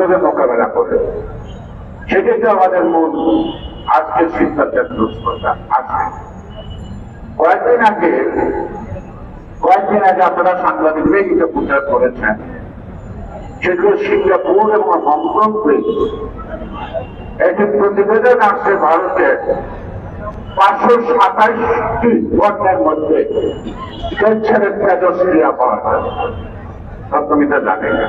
কীভাবে মোকাবেলা করে। সেটাই তো আমাদের মূল আজকের সিদ্ধান্তের দুষ্কতা আছে কয়েকদিন আগে কয়েকদিন আগে আপনারা সাংবাদিকরাই এটা প্রচার করেছেন সেগুলো সিঙ্গাপুর এবং হংকং একটি প্রতিবেদন আসছে ভারতের পাঁচশো সাতাইশটি পণ্যের মধ্যে তেজস্ক্রিয়া পাওয়া যায় তুমি তা জানেন না।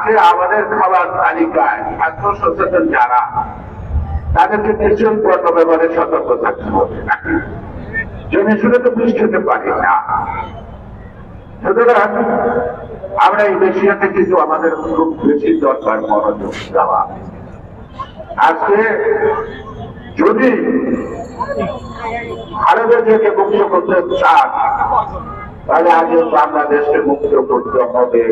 আজকে আমাদের খাবার তালিকায় খাদ্য সচেতন যারা, তাদেরকে নিশ্চয় পণ্য ব্যবহারে সতর্ক থাকতে হবে। নাকি জেনে শুনে তো বৃষ্টি হতে পারি না। সুতরাং আমরা এই বিষয়তে কিন্তু আমাদের খুব বেশি দরকার মনোযোগ দেওয়া। আজকে যদি ভারতের থেকে মুক্ত করতে চান তাহলে আগে বাংলাদেশকে মুক্ত করতে হবে।